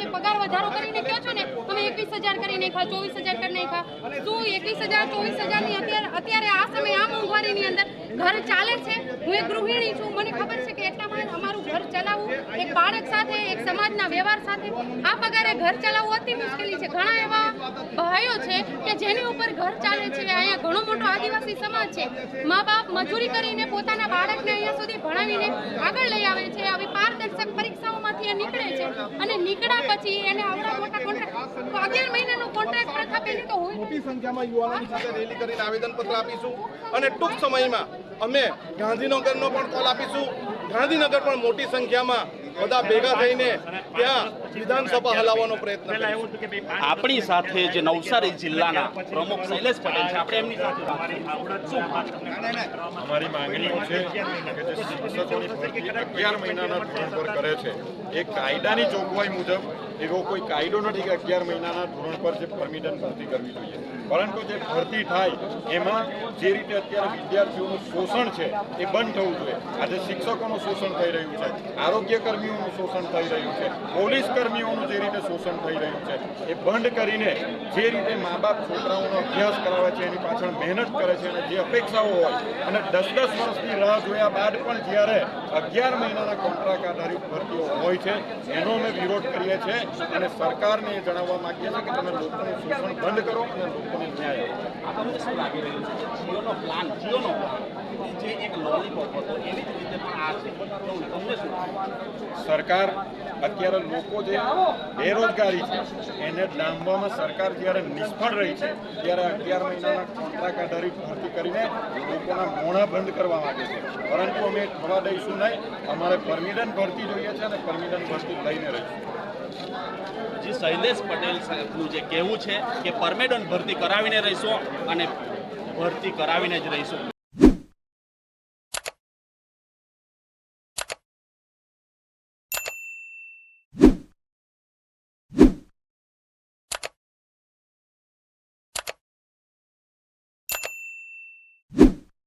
જે પગાર વધારો કરીને કહો છો ને તમે એકવીસ હજાર કરી નાખ્યા, ચોવીસ હજાર શું એકવીસ હજાર, ચોવીસ અત્યારે અત્યારે આ સમય આ મોંઘવારીની અંદર ઘર ચાલે છે? હું એક ગૃહિણી છું, મને ખબર છે કે એટલામાં અમારું ઘર ચલાવવું એક બાળક સાથે, એક સમાજના વ્યવહાર સાથે, આ પગારે ઘર ચલાવવું અતિ મુશ્કેલી છે. ઘણા એવા ભાઈઓ છે કે જેની ઉપર ઘર ચાલે છે, અહીંયા ઘણો મોટો આદિવાસી સમાજ છે. મા બાપ મજૂરી કરીને પોતાના બાળકને અહીંયા સુધી ભણાવીને આગળ લઈ એ નીકળે છે અને નીકળ્યા પછી એને આવડા મોટા કોન્ટ્રાક્ટ અગિયાર મહિનાનો કોન્ટ્રાક્ટ પ્રથા પેલી તો હોય. મોટી સંખ્યામાં યુવાનોની સાથે રેલી કરીને આવેદનપત્ર આપીશું. અને ટૂંક સમયમાં અમે ગાંધીનગરનો પણ કોલ આપીશું. ગાંધીનગર પણ મોટી સંખ્યામાં બધા ભેગા થઈને ત્યાં વિધાનસભા હલાવવાનો પ્રયત્ન આપણી સાથે જે નવસારી જિલ્લાના પ્રમુખ શૈલેષ પટેલ છે આપણે એમની સાથે અમારી માંગણી છે કે જે શિક્ષકોની અગિયાર મહિનાના ધોરણ પર કરે છે. એ કાયદાની જોગવાઈ મુજબ એવો કોઈ કાયદો નથી કે અગિયાર મહિનાના ધોરણ પર જે પરમિટન ભરતી કરવી જોઈએ. પરંતુ જે ભરતી થાય, એમાં જે રીતે અત્યારે વિદ્યાર્થીઓનું શોષણ છે, એ બંધ થવું જોઈએ. આજે શિક્ષકોનું શોષણ થઈ રહ્યું છે આરોગ્ય કર્મીઓનું શોષણ થઈ રહ્યું છે પોલીસ કર્મીઓનું જે રીતે શોષણ થઈ રહ્યું છે, એ બંધ કરીને જે રીતે મા બાપ છોકરાઓનો અભ્યાસ કરાવે છે, એની પાછળ મહેનત કરે છે, અને જે અપેક્ષાઓ હોય, અને દસ દસ વર્ષની રાહ જોયા બાદ પણ જ્યારે અગિયાર મહિનાના કોન્ટ્રાક્ટ આધારિત ભરતીઓ હોય છે. એનો અમે વિરોધ કરીએ છીએ અને સરકારને એ જણાવવા માંગીએ છીએ કે તમે લોકોનું શોષણ બંધ કરો અને લોકોને ન્યાય આપણને શું લાગી રહ્યું છે? જીઓનો પ્લાન જીઓનો પ્લાન જે એક લોલીપોપ હતો એવી જ રીતે પણ આ છે. તમને શું સરકાર અત્યારે લોકો જે બેરોજગારી છે, એને ડામવામાં સરકાર જ્યારે નિષ્ફળ રહી છે, ત્યારે અગિયાર મહિનાના કોન્ટ્રાક્ટ આધારિત ભરતી કરીને લોકોના મોણા બંધ કરવા માગે છે. પરંતુ અમે થવા દઈશું નહીં, અમારે પરમિનન્ટ ભરતી જોઈએ છે અને પરમિનન્ટ ભરતી લઈને રહીશું. જે, શૈલેષ પટેલ સાહેબનું જે કહેવું છે કે પરમેડન ભરતી કરાવીને રહીશું અને ભરતી કરાવીને જ રહીશું.